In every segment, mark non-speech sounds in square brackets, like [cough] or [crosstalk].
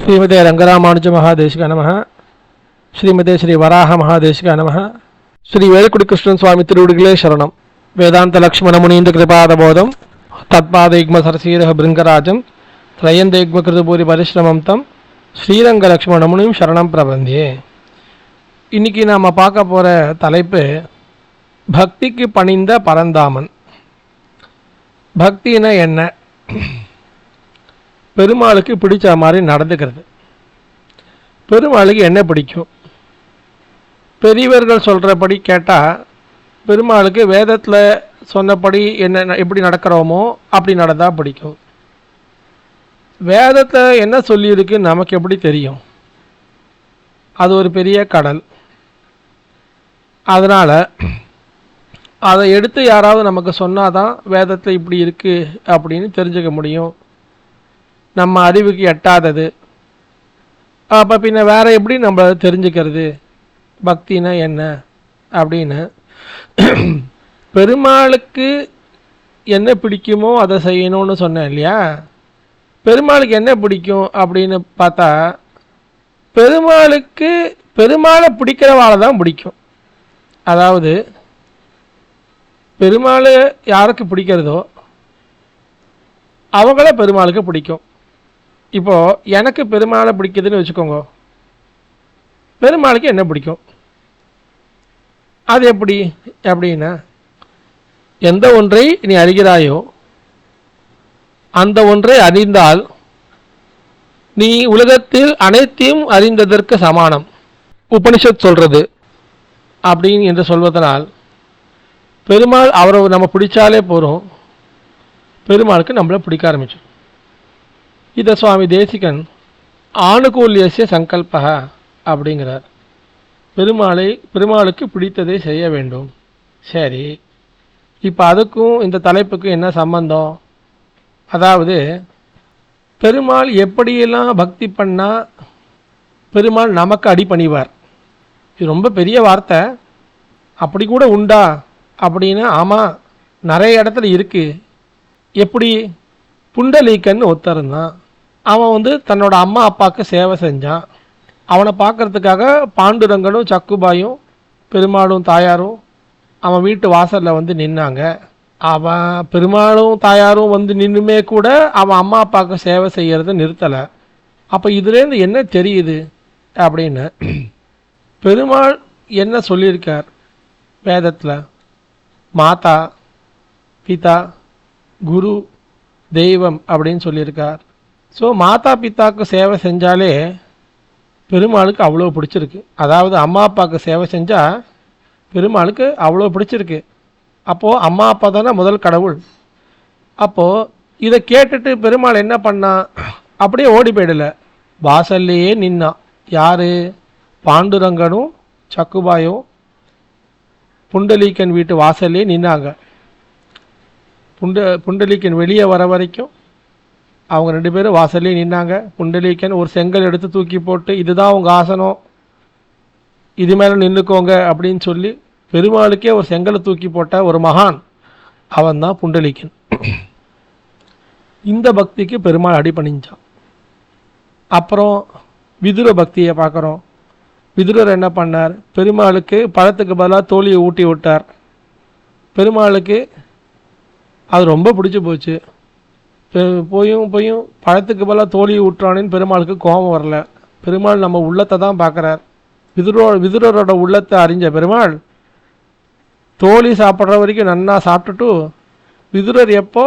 ஸ்ரீமதே ரங்கராமானுஜ மகாதேசிக நம ஸ்ரீமதே ஸ்ரீ வராக மகாதேசிக நம ஸ்ரீ வேலுக்குடி கிருஷ்ணன் சுவாமி திருவடிகளே சரணம். வேதாந்த லக்ஷ்மண முனீந்த கிருபாதபோதம் தத்பாதைக்ம சரசீரக பிருங்கராஜம். திரயந்தேக்ம கிருதபூரி பரிசிரமம் தம். ஸ்ரீரங்க லக்ஷ்மண முனியும் சரணம் பிரபந்தியே. இன்னைக்கு நாம் பார்க்க போகிற தலைப்பு பக்திக்கு பணிந்த பரந்தாமன். பக்தினா என்ன? பெருமாளுக்கு பிடிச்ச மாதிரி நடந்துக்கிறது. பெருமாளுக்கு என்ன பிடிக்கும்? பெரியவர்கள் சொல்கிறபடி கேட்டால் பெருமாளுக்கு வேதத்தில் சொன்னபடி என்ன எப்படி நடக்கிறோமோ அப்படி நடந்தால் பிடிக்கும். வேதத்தில் என்ன சொல்லியிருக்கு நமக்கு எப்படி தெரியும்? அது ஒரு பெரிய கடல். அதனால் அதை எடுத்து யாராவது நமக்கு சொன்னாதான் வேதத்தில் இப்படி இருக்குது அப்படின்னு தெரிஞ்சுக்க முடியும். நம்ம அறிவுக்கு எட்டாதது. அப்போ பின்ன வேறு எப்படி நம்ம தெரிஞ்சுக்கிறது? பக்தினா என்ன? அப்படின்னு. பெருமாளுக்கு என்ன பிடிக்குமோ அதை செய்யணும்னு சொன்னேன் இல்லையா? பெருமாளுக்கு என்ன பிடிக்கும் அப்படின்னு பார்த்தா பெருமாளுக்கு பெருமாளை பிடிக்கிறவாளை தான் பிடிக்கும். அதாவது பெருமாள் யாருக்கு பிடிக்கிறதோ அவங்கள பெருமாளுக்கு பிடிக்கும். இப்போ எனக்கு பெருமாளை பிடிக்குதுன்னு வச்சுக்கோங்க. பெருமாளுக்கு என்ன பிடிக்கும்? அது எப்படி? அப்படின்னா எந்த ஒன்றை நீ அறிகிறாயோ அந்த ஒன்றை அறிந்தால் நீ உலகத்தில் அனைத்தையும் அறிந்ததற்கு சமானம். உபனிஷத் சொல்றது அப்படின்னு என்று சொல்வதனால் பெருமாள் அவரை நம்ம பிடிச்சாலே போகிறோம் பெருமாளுக்கு நம்மளை பிடிக்க ஆரம்பிச்சோம் இதை சுவாமி தேசிகன் ஆணுகூல்யசிய சங்கல்பக அப்படிங்கிறார். பெருமாளை பெருமாளுக்கு பிடித்ததை செய்ய வேண்டும். சரி. இப்போ அதுக்கும் இந்த தலைப்புக்கும் என்ன சம்பந்தம்? அதாவது பெருமாள் எப்படியெல்லாம் பக்தி பண்ணால் பெருமாள் நமக்கு அடிபணிவார் இது ரொம்ப பெரிய வார்த்தை. அப்படி கூட உண்டா? அப்படின்னு ஆமாம் நிறைய இடத்துல இருக்குது எப்படி? புண்டலீக்கன் ஒருத்தருந்தான் அவன் வந்து தன்னோட அம்மா அப்பாவுக்கு சேவை செஞ்சான். அவனை பார்க்கறதுக்காக பாண்டுரங்கனும் சக்குபாயும் பெருமாளும் தாயாரும் அவன் வீட்டு வாசலில் வந்து நின்னாங்க. அவன் பெருமாளும் தாயாரும் வந்து நின்றுமே கூட அவன் அம்மா அப்பாவுக்கு சேவை செய்கிறத நிறுத்தலை. அப்போ இதுலேருந்து என்ன தெரியுது அப்படின்னு பெருமாள் என்ன சொல்லியிருக்கார் வேதத்தில்? மாதா பிதா குரு தெய்வம் அப்படின்னு சொல்லியிருக்கார். ஸோ மாதா பித்தாவுக்கு சேவை செஞ்சாலே பெருமாளுக்கு அவ்வளோ பிடிச்சிருக்கு. அதாவது அம்மா அப்பாவுக்கு சேவை செஞ்சால் பெருமாளுக்கு அவ்வளோ பிடிச்சிருக்கு. அப்போது அம்மா அப்பா தானே முதல் கடவுள். அப்போது இதை கேட்டுட்டு பெருமாள் என்ன பண்ணான் அப்படியே ஓடி போயிடல. வாசல்லையே நின்னான் யார்? பாண்டுரங்கனும் சக்குபாயும் புண்டலீக்கன் வீட்டு வாசல்லே நின்னாங்க. புண்ட புண்டலீக்கன் வெளியே வர வரைக்கும் அவங்க ரெண்டு பேரும் வாசல்லே நின்னாங்க. புண்டலீக்கன் ஒரு செங்கல் எடுத்து தூக்கி போட்டு இதுதான் உங்கள் ஆசனம். இது மேலே நின்றுக்கோங்க அப்படின்னு சொல்லி பெருமாளுக்கே ஒரு செங்கலை தூக்கி போட்ட ஒரு மகான். அவன் தான் புண்டலீக்கன். இந்த பக்திக்கு பெருமாள் அடிபணிஞ்சான் அப்புறம் விதுர பக்தியை பார்க்குறோம். விதுரர் என்ன பண்ணார்? பெருமாளுக்கு பழத்துக்கு பதிலாக தோழியை ஊட்டி விட்டார். பெருமாளுக்கு அது ரொம்ப பிடிச்சி போச்சு. போயும் போயும் பழத்துக்கு பல தோழியை விட்டுறானேன்னு பெருமாளுக்கு கோபம் வரல. பெருமாள் நம்ம உள்ளத்தை தான் பார்க்குறார். விதுரோ விதுரரோட உள்ளத்தை அறிஞ்ச பெருமாள் தோழி சாப்பிட்ற வரைக்கும் நன்னா சாப்பிட்டுட்டு விதுரர் எப்போ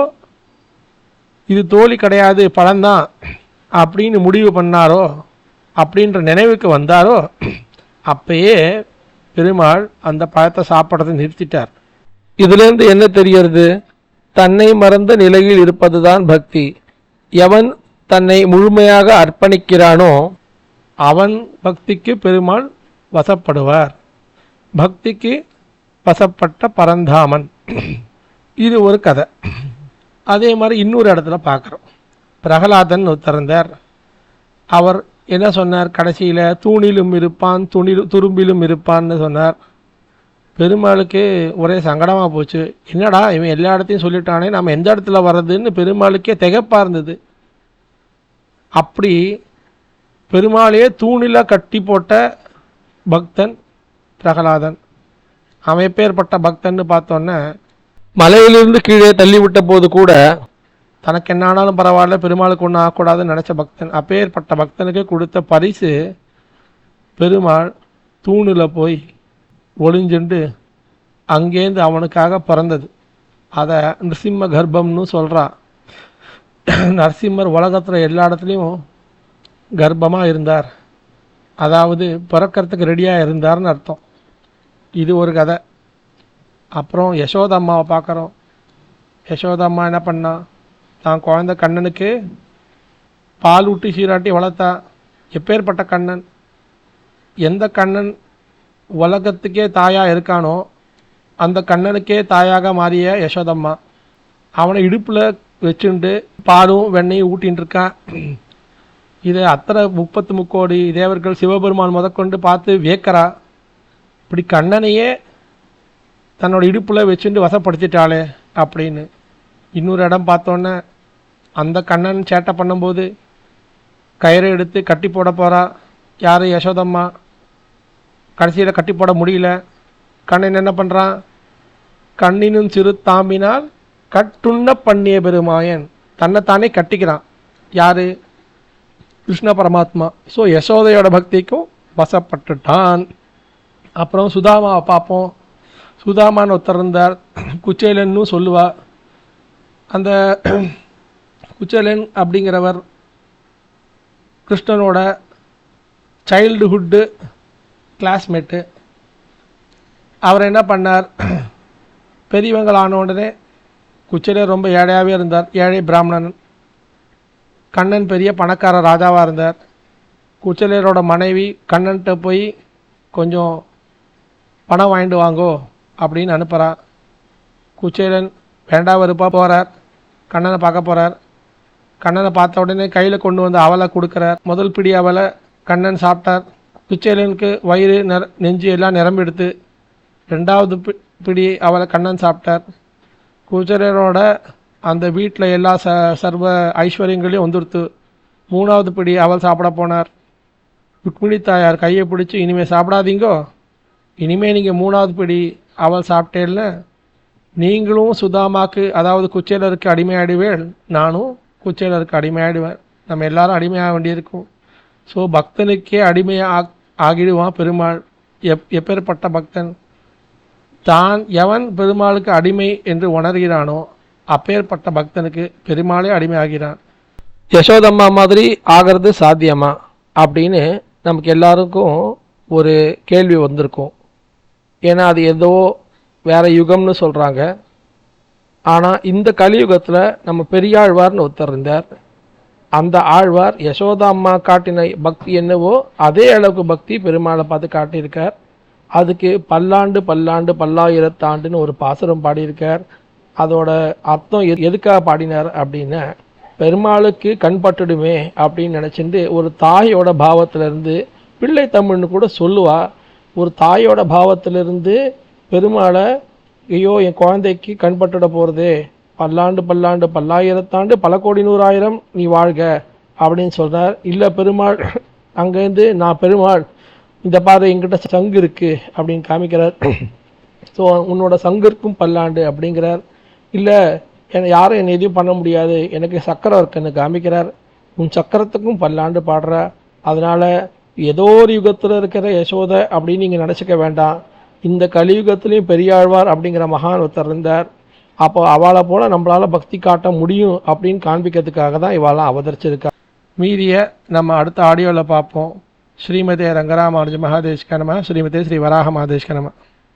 இது தோழி கிடையாது பழம்தான் அப்படின்னு முடிவு பண்ணாரோ அப்படின்ற நினைவுக்கு வந்தாரோ அப்பயே பெருமாள் அந்த பழத்தை சாப்பிட்றதை நிறுத்திட்டார். இதுலேருந்து என்ன தெரியறது தன்னை மறந்த நிலையில் இருப்பதுதான் பக்தி. எவன் தன்னை முழுமையாக அர்ப்பணிக்கிறானோ அவன் பக்திக்கு பெருமாள் வசப்படுவார். பக்திக்கு வசப்பட்ட பரந்தாமன். இது ஒரு கதை. அதே மாதிரி இன்னொரு இடத்துல பார்க்குறோம். பிரகலாதன் உத்தரந்தார் அவர் என்ன சொன்னார்? கடைசியில் தூணிலும் இருப்பான் துணிலும் துரும்பிலும் இருப்பான்னு சொன்னார். பெருமாளுக்கு ஒரே சங்கடமாக போச்சு. என்னடா இவன் எல்லா இடத்தையும் சொல்லிட்டானே நம்ம எந்த இடத்துல வர்றதுன்னு பெருமாளுக்கே திகைப்பாக இருந்தது. அப்படி பெருமாளையே தூணில் கட்டி போட்ட பக்தன் பிரகலாதன். அவன் எப்பேற்பட்ட பக்தன்னு பார்த்தோன்னே மலையிலிருந்து கீழே தள்ளி விட்ட போது கூட தனக்கு என்ன ஆனாலும் பரவாயில்ல பெருமாளுக்கு ஒன்றும் ஆகக்கூடாதுன்னு நினச்ச பக்தன் அப்பேற்பட்ட பக்தனுக்கு கொடுத்த பரிசு பெருமாள் தூணில் போய் ஒளிஞ்சுண்டு அங்கேருந்து அவனுக்காக பிறந்தது. அதை நரசிம்ம கர்ப்பம்னு சொல்கிறான் நரசிம்மர் உலகத்தில் எல்லா இடத்துலையும் கர்ப்பமாக இருந்தார். அதாவது பிறக்கிறதுக்கு ரெடியாக இருந்தார்னு அர்த்தம். இது ஒரு கதை. அப்புறம் யசோதம்மாவை பார்க்குறோம். யசோதம்மா என்ன பண்ணா? தான் குழந்தை கண்ணனுக்கு பால் ஊட்டி சீராட்டி வளர்த்தா. எப்பேற்பட்ட கண்ணன்? எந்த கண்ணன்? உலகத்துக்கே தாயாக இருக்கானோ அந்த கண்ணனுக்கே தாயாக மாறிய யசோதம்மா அவனை இடுப்பில் வச்சுண்டு பாலும் வெண்ணையும் ஊட்டின்னு இருக்கான் இதை அத்தனை முப்பத்து முக்கோடி தேவர்கள் சிவபெருமான் முதற்கொண்டு பார்த்து வியக்கிறா. இப்படி கண்ணனையே தன்னோட இடுப்பில் வச்சுட்டு வசப்படுத்திட்டாளே அப்படின்னு இன்னொரு இடம் பார்த்தோன்னே அந்த கண்ணன் சேட்டை பண்ணும்போது கயிறை எடுத்து கட்டி போட போகிறா யார் யசோதம்மா? கடைசியில் கட்டி போட முடியல. கண்ணன் என்ன பண்ணுறான் கண்ணினும் சிறு தாம்பினால் கட்டுண்ண பண்ணிய பெருமாயன். தன்னைத்தானே கட்டிக்கிறான். யார்? கிருஷ்ண பரமாத்மா. ஸோ யசோதையோட பக்திக்கும் வசப்பட்டுட்டான். அப்புறம் சுதாமாவை பார்ப்போம். சுதாமான்னு ஒருத்தர் இருந்தார். குச்சேலன்னு சொல்லுவா அந்த குச்சேலன் அப்படிங்கிறவர் கிருஷ்ணனோட சைல்டுஹுட்டு கிளாஸ்மேட்டு அவர் என்ன பண்ணார்? [clears throat] பெரியவங்கள் ஆன உடனே குச்சிலே ரொம்ப ஏழையாகவே இருந்தார். ஏழை பிராமணன். கண்ணன் பெரிய பணக்கார ராஜாவாக இருந்தார். குச்சேலரோட மனைவி கண்ணன்கிட்ட போய் கொஞ்சம் பணம் வாங்கிட்டு வாங்கோ அப்படின்னு அனுப்புகிறா குச்சேலன் வேண்டா வெறுப்பாக போகிறார் கண்ணனை பார்க்க போகிறார் கண்ணனை பார்த்த உடனே கையில் கொண்டு வந்து அவலை கொடுக்குறார். முதல் பிடி அவலை கண்ணன் சாப்பிட்டார். குச்சேலனுக்கு வயிறு நிற நெஞ்சு எல்லாம் நிரம்பெடுத்து ரெண்டாவது பி- பிடி அவளை கண்ணன் சாப்பிட்டார். குச்சேலனோட அந்த வீட்டில் எல்லா ச சர்வ ஐஸ்வர்யங்களையும் வந்துடுத்து மூணாவது பிடி அவள் சாப்பிட போனார். ருக்மிணி தாயார் கையை பிடிச்சி இனிமேல் சாப்பிடாதீங்கோ. இனிமேல் நீங்கள் மூணாவது பிடி அவள் சாப்பிட்டேல்ல நீங்களும் சுதாமாக்கு அதாவது குச்சேலருக்கு அடிமையாடுவேள். நானும் குச்சேலருக்கு அடிமையாடுவேன். நம்ம எல்லாரும் அடிமையாக வேண்டியிருக்கும். ஸோ பக்தனுக்கே அடிமையாக ஆகிடுவான் பெருமாள். எப் எப்பேற்பட்ட பக்தன்? தான் எவன் பெருமாளுக்கு அடிமை என்று உணர்கிறானோ அப்பேற்பட்ட பக்தனுக்கு பெருமாளே அடிமை ஆகிறான் யசோதம்மா மாதிரி ஆகிறது சாத்தியமா? அப்படின்னு நமக்கு எல்லாருக்கும் ஒரு கேள்வி வந்திருக்கும். ஏன்னா அது ஏதோ வேற யுகம்னு சொல்கிறாங்க ஆனால் இந்த கலியுகத்தில் நம்ம பெரியாழ்வார்னு ஒருத்தர் இருந்தார். அந்த ஆழ்வார் யசோதா அம்மா காட்டின பக்தி என்னவோ அதே அளவுக்கு பக்தி பெருமாளை பார்த்து காட்டியிருக்கார். அதுக்கு பல்லாண்டு பல்லாண்டு பல்லாயிரத்தாண்டுன்னு ஒரு பாசுரம் பாடியிருக்கார். அதோட அர்த்தம் எது- எதுக்காக பாடினார் அப்படின்னா பெருமாளுக்கு கண் பட்டுடுமே அப்படின்னு நினச்சிட்டு ஒரு தாயோட பாவத்திலிருந்து பிள்ளை தமிழ்னு கூட சொல்லுவா ஒரு தாயோட பாவத்திலிருந்து பெருமாளை ஐயோ என் குழந்தைக்கு கண் பட்டுட போகிறதே பல்லாண்டு பல்லாண்டு பல்லாயிரத்தாண்டு பல கோடி நூறாயிரம் நீ வாழ்க அப்படின்னு சொல்கிறார் இல்லை பெருமாள் அங்கேருந்து நான் பெருமாள் இந்த பாதை என்கிட்ட சங்கு இருக்குது அப்படின்னு காமிக்கிறார். ஸோ உன்னோட சங்கிற்கும் பல்லாண்டு அப்படிங்கிறார். இல்லை என்னை யாரும் என்னை எதுவும் பண்ண முடியாது. எனக்கு சக்கரம் இருக்குன்னு காமிக்கிறார். உன் சக்கரத்துக்கும் பல்லாண்டு பாடுற. அதனால் ஏதோ ஒரு யுகத்தில் இருக்கிற யசோதை அப்படின்னு நீங்கள் நினச்சிக்க வேண்டாம். இந்த கலியுகத்திலையும் பெரியாழ்வார் அப்படிங்கிற மகான் ஒருத்தர் இருந்தார். அப்போ அவளை போல நம்மளால பக்தி காட்ட முடியும் அப்படின்னு காண்பிக்கிறதுக்காக தான் இவாளை அவதரிச்சிருக்கா. மீதிய நம்ம அடுத்த ஆடியோவில் பார்ப்போம். ஸ்ரீமதே ரங்கராமானுஜ மகாதேஷ்கனம ஸ்ரீமதே ஸ்ரீ வராக மகாதேஷ்கனம